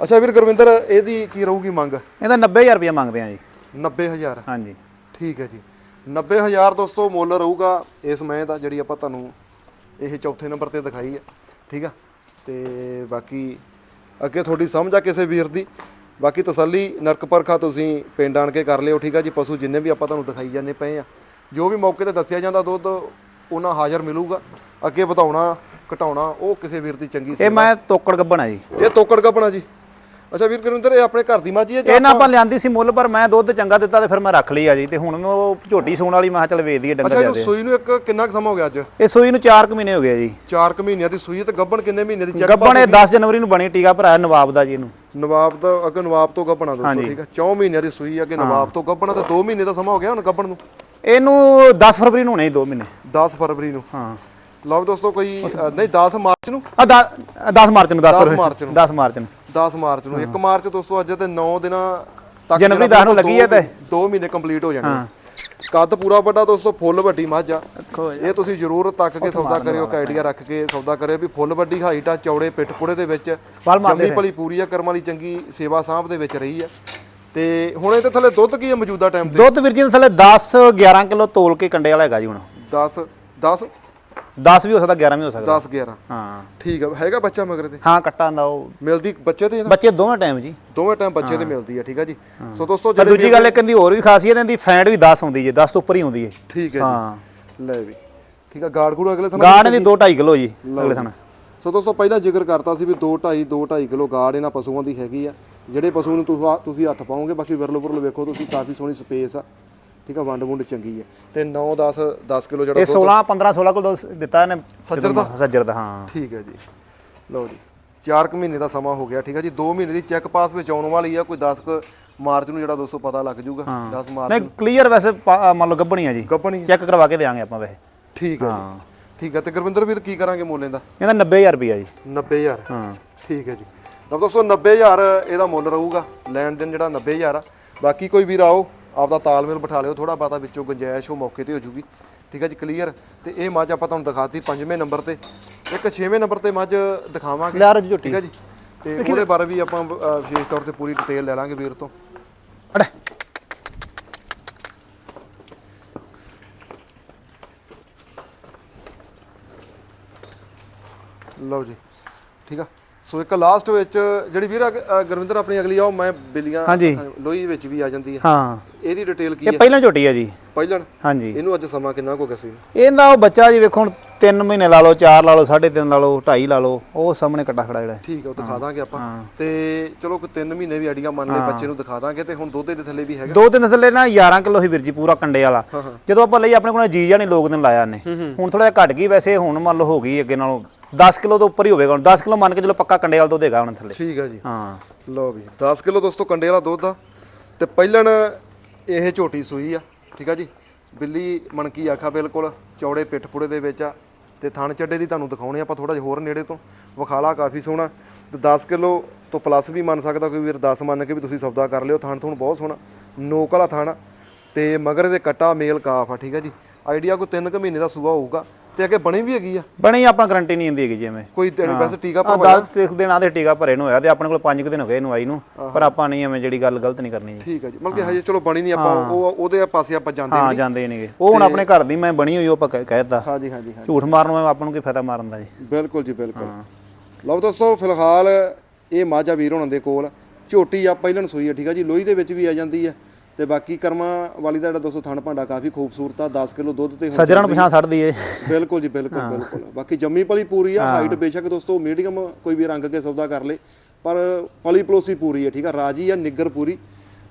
ਅੱਛਾ ਵੀਰ ਗੁਰਵਿੰਦਰ ਇਹਦੀ ਕੀ ਰਹੂਗੀ ਮੰਗ? ਇਹਦਾ 90000 ਰੁਪਏ ਮੰਗਦੇ ਆ ਜੀ। 90000 ਹਾਂਜੀ। ਠੀਕ ਹੈ ਜੀ। 90000 ਦੋਸਤੋ ਮੁੱਲ ਰਹੂਗਾ ਇਸ ਮੈਂ ਦਾ ਜਿਹੜੀ ਆਪਾਂ ਤੁਹਾਨੂੰ ਇਹ ਚੌਥੇ ਨੰਬਰ ਤੇ ਦਿਖਾਈ ਹੈ। ਠੀਕ ਆ? ਤੇ ਬਾਕੀ ਅੱਗੇ ਤੁਹਾਡੀ ਸਮਝ ਆ ਕਿਸੇ ਵੀਰ ਦੀ। ਬਾਕੀ ਤਸੱਲੀ ਨਰਕ ਪਰਖਾ ਤੁਸੀਂ ਪਿੰਡ ਆਣ ਕੇ ਕਰ ਲਿਓ ਠੀਕ ਆ ਜੀ? ਪਸ਼ੂ ਜਿੰਨੇ ਵੀ ਆਪਾਂ ਤੁਹਾਨੂੰ ਦਿਖਾਈ ਜਾਂਦੇ ਪਏ ਆ। ਜੋ ਵੀ ਮੌਕੇ ਤੇ ਦੱਸਿਆ ਜਾਂਦਾ ਦੁੱਧ ਉਹਨਾਂ ਹਾਜ਼ਰ ਮਿਲੂਗਾ। ਅੱਗੇ ਵਧਾਉਣਾ ਘਟਾਉਣਾ ਉਹ ਕਿਸੇ ਵੀਰ ਦੀ ਚੰਗੀ ਇਹ ਮੈਂ ਤੋਕੜ ਗੱਬਣ ਜੀ। ਇਹ ਤੋਕੜ ਕੱਪਣਾ ਜੀ। ਅੱਛਾ ਵੀਰ ਗੁਰਿੰਦਰ ਇਹ ਆਪਣੇ ਘਰ ਦੀ ਮਾਜੀ ਹੈ ਜਾਂ ਇਹ ਨਾ ਆਪਾਂ ਲਿਆਂਦੀ ਸੀ ਮੁੱਲ ਪਰ ਮੈਂ ਦੁੱਧ ਚੰਗਾ ਦਿੱਤਾ ਤੇ ਫਿਰ ਮੈਂ ਰੱਖ ਲਈ ਆ ਜੀ। ਤੇ ਹੁਣ ਮੈਂ ਉਹ ਝੋਟੀ ਸੂਣ ਵਾਲੀ ਮੈਂ ਕਿਹਾ ਚੱਲ ਵੇਚ ਦਈਏ ਅੱਛਾ ਡੰਗਰ ਇਹਨੂੰ ਜਾਂਦੇ ਸੂਈ ਨੂੰ ਇੱਕ ਕਿੰਨਾ ਕੁ ਸਮਾਂ ਹੋ ਗਿਆ ਅੱਜ? ਇਹ ਸੂਈ ਨੂੰ 4 ਕੁ ਮਹੀਨੇ ਹੋ ਗਏ ਜੀ। 4 ਕੁ ਮਹੀਨਿਆਂ ਦੀ ਸੂਈ ਹੈ ਤੇ ਗੱਬਣ ਕਿੰਨੇ ਮਹੀਨੇ ਦੀ? ਚੈੱਕ ਗੱਬਣ ਇਹ 10 ਜਨਵਰੀ ਨੂੰ ਬਣੀ ਟੀਕਾ ਭਰਾਇਆ ਨਵਾਬ ਦਾ ਜੀ ਇਹਨੂੰ। ਨਵਾਬ ਦਾ ਅੱਗੇ ਨਵਾਬ ਤੋਂ ਗੱਬਣਾ ਦੋਸਤੋ ਠੀਕ ਹੈ? 4 ਮਹੀਨਿਆਂ ਦੀ ਸੂਈ ਅੱਗੇ ਨਵਾਬ ਤੋਂ ਗੱਬਣਾ ਤੇ 2 ਮਹੀਨੇ ਦਾ ਸਮਾਂ ਹੋ ਗਿਆ ਹੁਣ ਗੱਬਣ ਨੂੰ? ਇਹਨੂੰ 10 ਫਰਵਰੀ ਨੂੰ ਹੋਣੇ 2 ਮਹੀਨੇ। 10 ਫਰਵਰੀ ਨੂੰ? ਹਾਂ। ਲਓ ਦੋਸਤੋ ਕੋਈ ਨਹੀਂ 10 ਮਾਰਚ ਨੂੰ? ਆ 10 ਮਾਰਚ ਨੂੰ 10 10 ਫਰਵਰੀ ਮਾਰਚ ਨੂੰ। 10 ਮਾਰਚ ਨੂੰ। 10 ਮਾਰਚ ਨੂੰ 1 ਮਾਰਚ ਦੋਸਤੋ ਅੱਜ ਤੇ 9 ਦਿਨਾਂ ਤੱਕ ਜਨਵਰੀ ਜਿਹੜਾ 10 ਨੂੰ ਲੱਗੀ ਹੈ ਤੇ। 2 ਮਹੀਨੇ ਕੰਪਲੀਟ ਹੋ ਜਾਣੇ। ਕੱਦ ਪੂਰਾ ਵੱਡਾ ਦੋਸਤੋ ਫੁੱਲ ਵੱਡੀ ਮੱਝ ਆ। ਇਹ ਤੁਸੀਂ ਜ਼ਰੂਰ ਤੱਕ ਕੇ ਸੌਦਾ ਕਰਿਓ ਆਈਡੀਆ ਰੱਖ ਕੇ ਸੌਦਾ ਕਰਿਓ ਵੀ ਫੁੱਲ ਵੱਡੀ ਹਾਈਟ ਆ ਚੌੜੇ ਪਿੱਠ ਪੁੜੇ ਦੇ ਵਿੱਚ। ਜੰਮੀ ਭਲੀ ਪੂਰੀ ਆ ਕਰਮ ਵਾਲੀ ਚੰਗੀ ਸੇਵਾ ਸਾਂਭ ਦੇ ਵਿੱਚ ਰਹੀ ਆ। ਤੇ ਹੁਣ ਇਹਦੇ ਥੱਲੇ ਦੁੱਧ ਕੀ ਹੈ ਮੌਜੂਦਾ ਟਾਈਮ ਤੇ? ਦੁੱਧ ਵੀਰ ਜੀ ਦੇ ਥੱਲੇ 10 11 ਕਿਲੋ ਤੋਲ ਕੇ ਕੰਡੇ ਵਾਲਾ ਹੈਗਾ ਜੀ ਹੁਣ। 10 10 10 ਵੀ ਹੋ ਸਕਦਾ 11 ਵੀ ਹੋ ਸਕਦਾ। 10 11 ਹਾਂ। ਠੀਕ ਆ ਹੈਗਾ ਬੱਚਾ ਮਗਰ ਤੇ? ਹਾਂ ਕੱਟਾ ਦਾ ਉਹ। ਮਿਲਦੀ ਬੱਚੇ ਤੇ ਨਾ? ਬੱਚੇ ਦੋਵੇਂ ਟਾਈਮ ਜੀ। ਦੋਵੇਂ ਟਾਈਮ ਬੱਚੇ ਤੇ ਮਿਲਦੀ ਆ ਠੀਕ ਆ ਜੀ। ਸੋ ਦੋਸਤੋ ਜਿਹੜੇ ਦੂਜੀ ਗੱਲ ਇੱਕ ਇਹਦੀ ਹੋਰ ਵੀ ਖਾਸੀਅਤ ਇਹਦੀ ਫੈਂਟ ਵੀ 10 ਆਉਂਦੀ ਜੀ 10 ਤੋਂ ਉੱਪਰ ਹੀ ਆਉਂਦੀ ਹੈ। ਠੀਕ ਹੈ ਹਾਂ। ਜੀ ਲੈ ਵੀ। ਠੀਕ ਆ ਗਾੜ ਗੂੜ ਅਗਲੇ ਥਾਂ ਗਾੜ ਇਹਦੀ 2 2.5 ਕਿਲੋ ਜੀ ਅਗਲੇ ਥਣ। ਸੋ ਦੋਸਤੋ ਪਹਿਲਾਂ ਜ਼ਿਕਰ ਕਰਤਾ ਸੀ ਵੀ 2 2.5 2 2.5 ਕਿਲੋ ਗਾੜ ਇਹਨਾਂ ਪਸ਼ੂਆਂ ਦੀ ਹੈਗੀ ਆ। ਜਿਹੜੇ ਪਸ਼ੂ ਨੂੰ ਤੁਸੀਂ ਤੁਸੀਂ ਹੱਥ ਪਾਓਗੇ ਬਾਕੀ ਵਿਰਲ ਵਿਰਲ ਵੇਖੋ ਤੁਸੀਂ ਕਾਫੀ ਸੋਹਣੀ ਸਪੇਸ ਆ। ਠੀਕ ਆ ਵੰਡ ਵੁੰਡ ਚੰਗੀ ਆ। ਤੇ 9 10 10 ਕਿਲੋ ਜਿਹੜਾ ਇਹ 16 15 16 ਕਿਲੋ ਦਿੱਤਾ ਇਹਨੇ ਸੱਜਰ ਦਾ? ਸੱਜਰ ਦਾ ਹਾਂ। ਠੀਕ ਹੈ ਜੀ। ਲਓ ਜੀ 4 ਕੁ ਮਹੀਨੇ ਦਾ ਸਮਾਂ ਹੋ ਗਿਆ ਠੀਕ ਹੈ ਜੀ। 2 ਮਹੀਨੇ ਦੀ ਚੈੱਕ ਪਾਸ ਵਿੱਚ ਆਉਣ ਵਾਲੀ ਆ ਕੋਈ 10 ਕੁ ਮਾਰਚ ਨੂੰ ਜਿਹੜਾ ਦੋਸਤੋ ਪਤਾ ਲੱਗ ਜਾਊਗਾ 10 ਮਾਰਚ ਨਹੀਂ ਕਲੀਅਰ ਵੈਸੇ ਮੰਨ ਲਓ ਗੱਬਣੀ ਆ ਜੀ। ਗੱਪਣੀ ਚੈੱਕ ਕਰਵਾ ਕੇ ਦੇਾਂਗੇ ਆਪਾਂ ਵੈਸੇ। ਠੀਕ ਹੈ ਜੀ। ਠੀਕ ਹੈ ਤੇ ਗੁਰਵਿੰਦਰ ਵੀਰ ਕੀ ਕਰਾਂਗੇ ਮੁੱਲ ਇਹਦਾ ਇਹਦਾ 90000 ਰੁਪਿਆ ਜੀ। 90000 ਹਾਂ। ਠੀਕ ਹੈ ਜੀ। ਲਓ ਦੋਸਤੋ 90000 ਇਹਦਾ ਮੁੱਲ ਰਹੂਗਾ ਲੈਣ ਦੇਣ ਜਿਹੜਾ 90000 ਆ। ਬਾਕੀ ਕੋਈ ਵੀਰ ਆਓ ਆਪਦਾ ਤਾਲਮੇਲ ਬਿਠਾ ਲਿਓ ਥੋੜਾ ਬਾਤਾ ਵਿੱਚੋਂ ਗੁੰਜਾਇਸ਼ ਉਹ ਮੌਕੇ ਤੇ ਹੋ ਜੂਗੀ ਠੀਕ ਹੈ ਜੀ ਕਲੀਅਰ ਤੇ ਇਹ ਮੱਝ ਆਪਾਂ ਤੁਹਾਨੂੰ ਦਿਖਾਤੀ ਪੰਜਵੇਂ ਨੰਬਰ ਤੇ। ਇੱਕ ਛੇਵੇਂ ਨੰਬਰ ਤੇ ਮੱਝ ਦਿਖਾਵਾਂਗੇ। ਲੈ ਰਜ ਝੋਟੀ ਠੀਕ ਹੈ ਜੀ ਤੇ ਉਹਦੇ ਬਾਰੇ ਵੀ ਆਪਾਂ ਅ, ਵਿਸ਼ੇਸ਼ ਤੌਰ ਤੇ ਪੂਰੀ ਡਿਟੇਲ ਲੈ ਲਾਂਗੇ ਵੀਰ ਤੋਂ। ਅੜੇ। ਲਓ ਜੀ ਠੀਕ ਆ। ਸੋ ਇੱਕ ਲਾਸਟ ਵਿੱਚ ਜਿਹੜੀ ਵੀਰ ਗੁਰਵਿੰਦਰ ਆਪਣੀ ਅਗਲੀ ਆਓ ਮੈਂ ਬਿੱਲੀਆਂ। ਲੋਹੀ ਵਿੱਚ ਵੀ ਆ ਜਾਂਦੀ ਹੈ ਹਾਂ। ਇਹਦੀ ਡਿਟੇਲ ਕੀ ਇਹ ਹੈ ਪਹਿਲਾਂ ਝੋਟੀ ਆ ਜੀ। ਪਹਿਲਣ ਹਾਂਜੀ। ਇਹਨੂੰ ਅੱਜ ਸਮਾਂ ਕਿੰਨਾ ਕੁ ਹੋ ਸੀ? ਇਹਦਾ ਉਹ ਬੱਚਾ ਜੀ ਵੇਖੋ ਹੁਣ 3 ਮਹੀਨੇ ਲਾ ਲਓ 4 ਲਾ ਲਓ 3.5 ਲਾ ਲਓ 2.5 ਲਾ ਲਓ ਉਹ ਸਾਹਮਣੇ ਕੱਟਾ ਖੜਾ ਜਿਹੜਾ। ਹੈ। ਠੀਕ ਹੈ ਉਹ ਦਿਖਾ ਦਾਂਗੇ ਆਪਾਂ। ਤੇ ਚਲੋ ਕੋਈ 3 ਮਹੀਨੇ ਵੀ ਆਈਡੀਆ ਮੰਨ ਲਏ ਬੱਚੇ ਨੂੰ ਦਿਖਾ ਦਾਂਗੇ ਤੇ ਹੁਣ ਦੁੱਧ ਦੇ ਥੱਲੇ ਵੀ ਹੈਗਾ। ਦੋ ਦਿਨ ਥੱਲੇ ਨਾ 11 ਕਿਲੋ ਹੀ ਵੀਰ ਜੀ ਪੂਰਾ ਕੰਡੇ ਵਾਲਾ। ਜਦੋਂ ਆਪਾਂ ਲਈ ਆਪਣੇ ਕੋਲ ਜੀ ਜਾਨੀ ਲੋਕ ਦਿਨ ਲਾਇਆ ਨੇ। ਹੁਣ ਥੋੜਾ ਜਿਹਾ ਘਟ ਗਈ ਵੈਸੇ ਹੁਣ ਮੰਨ ਲਓ ਹੋ ਗਈ ਅੱਗੇ ਨਾਲੋਂ 10 ਕਿਲੋ ਤੋਂ ਉੱਪਰ ਹੀ ਹੋਵੇਗਾ ਹੁਣ। 10 ਕਿਲੋ ਮੰਨ ਕੇ ਚਲੋ ਪੱਕਾ ਕੰਡੇ ਵਾਲਾ ਦੁੱਧ ਹੈਗਾ ਹੁਣ ਥੱਲੇ। ਠੀਕ ਹੈ ਜੀ। ਹਾਂ। ਲਓ ਵੀ 10 ਕਿਲੋ ਦੋਸਤੋ ਕੰਡੇ ਵਾਲਾ ਦੁੱਧ ਆ। ਤੇ ਪਹਿਲਣ ਇਹ ਝੋਟੀ ਸੂਈ ਆ ਠੀਕ ਆ ਜੀ। ਬਿੱਲੀ ਮਣਕੀ ਆਖਾ ਬਿਲਕੁਲ ਚੌੜੇ ਪਿੱਠ ਪੁੜੇ ਦੇ ਵਿੱਚ ਆ। ਤੇ ਥਣ ਚੱਡੇ ਦੀ ਤੁਹਾਨੂੰ ਦਿਖਾਉਣੇ ਆਪਾਂ ਥੋੜਾ ਜਿਹਾ ਹੋਰ ਨੇੜੇ ਤੋਂ। ਵਿਖਾਲਾ ਕਾਫੀ ਸੋਹਣਾ। ਤੇ 10 ਕਿਲੋ ਤੋਂ ਪਲੱਸ ਵੀ ਮੰਨ ਸਕਦਾ ਕੋਈ ਵੀਰ 10 ਮੰਨ ਕੇ ਵੀ ਤੁਸੀਂ ਸੌਦਾ ਕਰ ਲਿਓ। ਥਣ ਥਣ ਬਹੁਤ ਸੋਹਣਾ ਨੋਕ ਵਾਲਾ ਥਣ। ਤੇ ਮਗਰ ਦੇ ਕੱਟਾ ਮੇਲ ਕਾਫ ਆ ਠੀਕ ਆ ਜੀ। ਆਈਡੀਆ ਕੋਈ 3 ਕੁ ਮਹੀਨੇ ਦਾ ਸੂਆ ਹੋਊਗਾ। ਤੇ ਅੱਗੇ ਬਣੀ ਵੀ ਹੈਗੀ ਆ? ਬਣੀ ਆਪਣਾ ਗਰੰਟੀ ਨਹੀਂ ਹੁੰਦੀ ਹੈਗੀ ਜਿਵੇਂ ਕੋਈ ਤੇ ਵੈਸੇ ਟੀਕਾ ਭਰਵਾਇਆ? 10 ਦਿਨਾਂ ਦੇ ਟੀਕਾ ਭਰੇ ਨੂੰ ਹੋਇਆ ਤੇ ਆਪਣੇ ਕੋਲ 5 ਦਿਨ ਹੋ ਗਏ ਇਹਨੂੰ ਆਈ ਨੂੰ ਪਰ ਆਪਾਂ ਨਹੀਂ ਐਵੇਂ ਜਿਹੜੀ ਗੱਲ ਗਲਤ ਨਹੀਂ ਕਰਨੀ ਜੀ। ਠੀਕ ਆ ਜੀ। ਮਤਲਬ ਕਿ ਹਜੇ ਚਲੋ ਬਣੀ ਨਹੀਂ ਆਪਾਂ ਉਹ ਉਹਦੇ ਪਾਸੇ ਆਪਾਂ ਜਾਂਦੇ ਹਾਂ ਜਾਂਦੇ ਨਹੀਂਗੇ। ਉਹ ਹੁਣ ਆਪਣੇ ਘਰ ਦੀ ਮੈਂ ਬਣੀ ਹੋਈ ਉਹ ਆਪਾਂ ਕਹਿ- ਕਹਿਤਾ। ਹਾਂਜੀ ਹਾਂਜੀ ਹਾਂਜੀ। ਝੂਠ ਮਾਰਨ ਨੂੰ ਆਪਾਂ ਨੂੰ ਕੀ ਫਾਇਦਾ ਮਾਰਨ ਦਾ ਜੀ। ਬਿਲਕੁਲ ਜੀ ਬਿਲਕੁਲ। ਲਓ ਦੋਸਤੋ ਫਿਲਹਾਲ ਇਹ ਮਾਝਾ ਵੀਰ ਹੋਣਾਂ ਦੇ ਕੋਲ। ਝੋਟੀ ਆ ਪਹਿਲਣ ਸੂਈ ਆ ਠੀਕ ਆ ਜੀ? ਲੋਹੀ ਦੇ ਵਿੱਚ ਵੀ ਆ ਜਾਂਦੀ ਆ। ਤੇ ਬਾਕੀ ਕਰਮਾਂ ਵਾਲੀ ਦਾ ਜਿਹੜਾ ਦੋਸਤੋ ਥਣ ਭਾਂਡਾ ਕਾਫੀ ਖੂਬਸੂਰਤ ਆ 10 ਕਿਲੋ ਦੁੱਧ ਤੇ ਹੁਣ ਪਛਾਣ ਛੱਡਦੀ ਏ ਬਿਲਕੁਲ ਜੀ ਬਿਲਕੁਲ ਬਿਲਕੁਲ। ਬਾਕੀ ਜੰਮੀ ਪਲੀ ਪੂਰੀ ਆ ਹਾਈਟ ਬੇਸ਼ੱਕ ਦੋਸਤੋ ਮੀਡੀਅਮ ਕੋਈ ਵੀ ਰੰਗ ਕੇ ਸੌਦਾ ਕਰ ਲੇ ਪਰ ਪਲੀ ਪਲੋਸੀ ਪੂਰੀ ਹੈ ਠੀਕ ਆ? ਰਾਜੀ ਆ ਨਿੱਗਰ ਪੂਰੀ।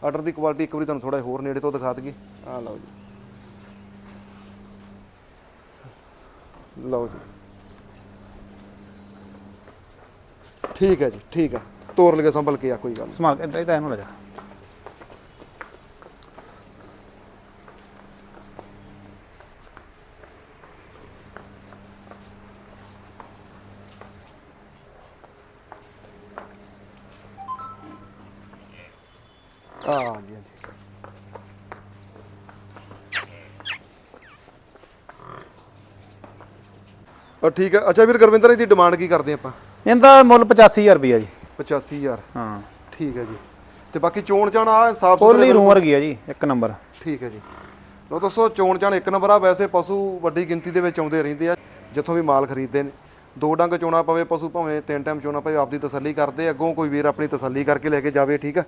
ਆਰਡਰ ਦੀ ਕੁਆਲਿਟੀ ਇੱਕ ਵਾਰੀ ਤੁਹਾਨੂੰ ਥੋੜਾ ਹੋਰ ਨੇੜੇ ਤੋਂ ਦਿਖਾ ਦਈਏ। ਆ ਲਓ ਜੀ। ਲਓ ਜੀ। ਠੀਕ ਹੈ ਜੀ ਠੀਕ ਹੈ। ਤੋਰ ਲਗੇ ਸੰਭਲ ਕੇ ਆ ਕੋਈ ਗੱਲ। ਸਮਾਲ ਕੇ ਇਧਰ ਇਹਨੂੰ ਲੈ ਜਾ ਆ ਹਾਂਜੀ ਹਾਂਜੀ ਉਹ ਠੀਕ ਹੈ। ਅੱਛਾ ਵੀਰ ਗੁਰਵਿੰਦਰ ਇਹਦੀ ਡਿਮਾਂਡ ਕੀ ਕਰਦੇ ਆਪਾਂ? ਇਹਦਾ ਮੁੱਲ 85000 ਰੁਪਿਆ ਜੀ। 85000 ਹਾਂ। ਠੀਕ ਹੈ ਜੀ। ਤੇ ਬਾਕੀ ਚੋਣ ਚਾਣ ਆ ਸਾਫ਼ ਫੁੱਲ ਹੀ ਰੂਮ ਵਰਗੀ ਆ ਜੀ ਇੱਕ ਨੰਬਰ। ਠੀਕ ਹੈ ਜੀ। ਲੋ ਦੋਸਤੋ ਚੋਣ ਚਾਣ ਇੱਕ ਨੰਬਰ ਆ। ਵੈਸੇ ਪਸ਼ੂ ਵੱਡੀ ਗਿਣਤੀ ਦੇ ਵਿੱਚ ਆਉਂਦੇ ਰਹਿੰਦੇ ਆ ਜਿੱਥੋਂ ਵੀ ਮਾਲ ਖਰੀਦਦੇ ਨੇ। ਦੋ ਡੰਗ ਚੋਣਾ ਪਵੇ ਪਸ਼ੂ ਭਾਵੇਂ ਤਿੰਨ ਟਾਈਮ ਚੋਣਾ ਪਵੇ ਆਪਦੀ ਤਸੱਲੀ ਕਰਦੇ ਅੱਗੋਂ ਕੋਈ ਵੀਰ ਆਪਣੀ ਤਸੱਲੀ ਕਰਕੇ ਲੈ ਕੇ ਜਾਵੇ ਠੀਕ ਆ।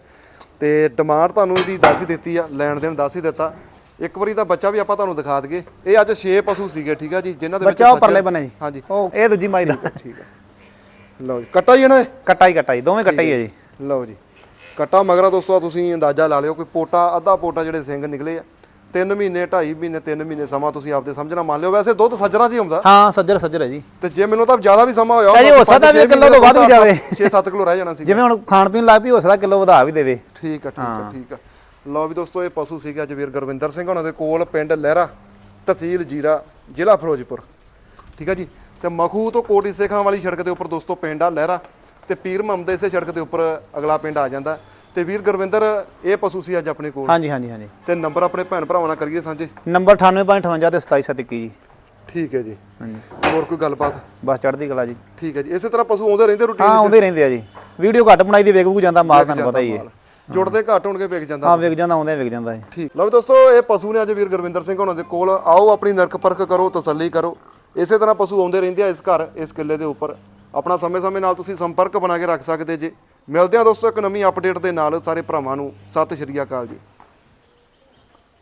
ਤੇ ਡਿਮਾਂਡ ਤੁਹਾਨੂੰ ਇਹਦੀ ਦੱਸ ਹੀ ਦਿੱਤੀ ਆ ਲੈਣ ਦੇਣ ਦੱਸ ਹੀ ਦਿੱਤਾ। ਇੱਕ ਵਾਰੀ ਤਾਂ ਬੱਚਾ ਵੀ ਆਪਾਂ ਤੁਹਾਨੂੰ ਦਿਖਾ ਦਈਏ। ਇਹ ਅੱਜ 6 ਪਸ਼ੂ ਸੀਗੇ ਠੀਕ ਆ ਜੀ ਜਿਨ੍ਹਾਂ ਦੇ ਵਿੱਚ ਬੱਚਾ ਉਹ ਪਰਲੇ ਜੀ ਹਾਂਜੀ। ਇਹ ਦੂਜੀ ਮਾਈ ਦਾ। ਠੀਕ ਆ ਲਓ ਜੀ ਕੱਟਾ ਹੀ ਹੈ ਨਾ ਇਹ? ਕੱਟਾ ਹੀ ਕੱਟਾ ਹੀ ਦੋਵੇਂ ਕੱਟਾ ਹੀ ਜੀ। ਲਓ ਜੀ ਕੱਟਾ ਮਗਰਾ ਦੋਸਤੋ ਤੁਸੀਂ ਅੰਦਾਜ਼ਾ ਲਾ ਲਿਓ ਕੋਈ ਪੋਟਾ ਅੱਧਾ ਪੋਟਾ ਜਿਹੜੇ ਸਿੰਘ ਨਿਕਲੇ ਆ। 3 ਮਹੀਨੇ 2.5 ਮਹੀਨੇ 3 ਮਹੀਨੇ ਸਮਾਂ ਤੁਸੀਂ ਆਪਦੇ ਸਮਝਣਾ ਮੰਨ ਲਿਓ। ਵੈਸੇ ਦੁੱਧ ਸੱਜਰਾਂ 'ਚ ਹੀ ਹੁੰਦਾ। ਹਾਂ ਸੱਜਰ ਸੱਜਰ ਹੈ ਜੀ। ਤੇ ਜੇ ਮੈਨੂੰ ਤਾਂ ਜ਼ਿਆਦਾ ਵੀ ਸਮਾਂ ਹੋਇਆ ਤਾਂ ਜੀ ਹੋ ਸਕਦਾ ਵੀ ਕਿੱਲੋ ਤੋਂ ਵੱਧ ਵੀ ਜਾਵੇ। 6-7 ਕਿਲੋ ਰਹਿ ਜਾਣਾ ਸੀ ਜਿਵੇਂ ਹੁਣ ਖਾਣ ਪੀਣ ਲੱਗ ਪਈ ਹੋ ਸਕਦਾ ਕਿਲੋ ਵਧਾ ਵੀ ਦੇਵੇ। ਠੀਕ ਆ ਠੀਕ ਆ ਠੀਕ ਆ। ਲਓ ਵੀ ਦੋਸਤੋ ਇਹ ਪਸ਼ੂ ਸੀਗਾ ਅੱਜ ਵੀਰ ਗੁਰਵਿੰਦਰ ਸਿੰਘ ਉਹਨਾਂ ਦੇ ਕੋਲ ਪਿੰਡ ਲਹਿਰਾ ਤਹਿਸੀਲ ਜੀਰਾ ਜ਼ਿਲ੍ਹਾ ਫਿਰੋਜ਼ਪੁਰ। ਠੀਕ ਆ ਜੀ? ਤੇ ਮਖੂ ਤੋਂ ਕੋਟੀ ਸੇਖਾਂ ਵਾਲੀ ਸੜਕ ਦੇ ਉੱਪਰ ਦੋਸਤੋ ਪਿੰਡ ਆ ਲਹਿਰਾ ਤੇ ਪੀਰ ਮੁਹੰਮਦ ਇਸੇ ਸੜਕ ਦੇ ਉੱਪਰ ਅਗਲਾ ਪਿੰਡ ਆ ਜਾਂਦਾ। ਤੇ ਵੀਰ ਗੁਰਵਿੰਦਰ ਇਹ ਪਸ਼ੂ ਸੀ ਅੱਜ ਆਪਣੇ ਕੋਲ? ਹਾਂਜੀ ਹਾਂਜੀ ਹਾਂਜੀ। ਤੇ ਨੰਬਰ ਆਪਣੇ ਭੈਣ ਭਰਾਵਾਂ ਨਾਲ ਕਰੀਏ ਸਾਂਝੇ? ਨੰਬਰ 98.58 ਤੇ 2721 ਜੀ। ਠੀਕ ਹੈ ਜੀ। ਹਾਂਜੀ। ਹੋਰ ਕੋਈ ਗੱਲਬਾਤ? ਬਸ ਚੜ੍ਹਦੀ ਕਲਾ ਜੀ। ਠੀਕ ਹੈ ਜੀ। ਇਸੇ ਤਰ੍ਹਾਂ ਪਸ਼ੂ ਆਉਂਦੇ ਰਹਿੰਦੇ ਰੂਟੀਨ ਹਾਂ ਆਉਂਦੇ ਰਹਿੰਦੇ ਆ ਜੀ। ਵੀਡੀਓ ਘੱਟ ਬਣਾਈ ਦੀ ਵੇਖ ਜਾਂਦਾ ਮਾਲ ਤੁਹਾਨੂੰ ਪਤਾ ਹੀ ਹੈ। ਜੁੜਦੇ ਘੱਟ ਹੋਣਗੇ ਵਿਕ ਜਾਂਦਾ। ਹਾਂ ਵਿਕ ਜਾਂਦਾ ਆਉਂਦੇ ਵਿਕ ਜਾਂਦਾ ਹੈ ਠੀਕ। ਲਓ ਵੀ ਦੋਸਤੋ ਇਹ ਪਸ਼ੂ ਨੇ ਅੱਜ ਵੀਰ ਗੁਰਵਿੰਦਰ ਸਿੰਘ ਉਹਨਾਂ ਦੇ ਕੋਲ। ਆਓ ਆਪਣੀ ਨਰਕ ਪਰਖ ਕਰੋ ਤਸੱਲੀ ਕਰੋ। ਇਸੇ ਤਰ੍ਹਾਂ ਪਸ਼ੂ ਆਉਂਦੇ ਰਹਿੰਦੇ ਆ ਇਸ ਘਰ ਇਸ ਕਿੱਲੇ ਦੇ ਉੱਪਰ। ਆਪਣਾ ਸਮੇਂ-ਸਮੇਂ ਨਾਲ ਤੁਸੀਂ ਸੰਪਰਕ ਬਣਾ ਕੇ ਰੱਖ ਸਕਦੇ ਜੇ। ਮਿਲਦੇ ਆ ਦੋਸਤੋ ਇੱਕ ਨਵੀਂ ਅਪਡੇਟ ਦੇ ਨਾਲ ਸਾਰੇ ਭਰਾਵਾਂ ਨੂੰ। ਸਤਿ ਸ਼੍ਰੀ ਅਕਾਲ ਜੀ।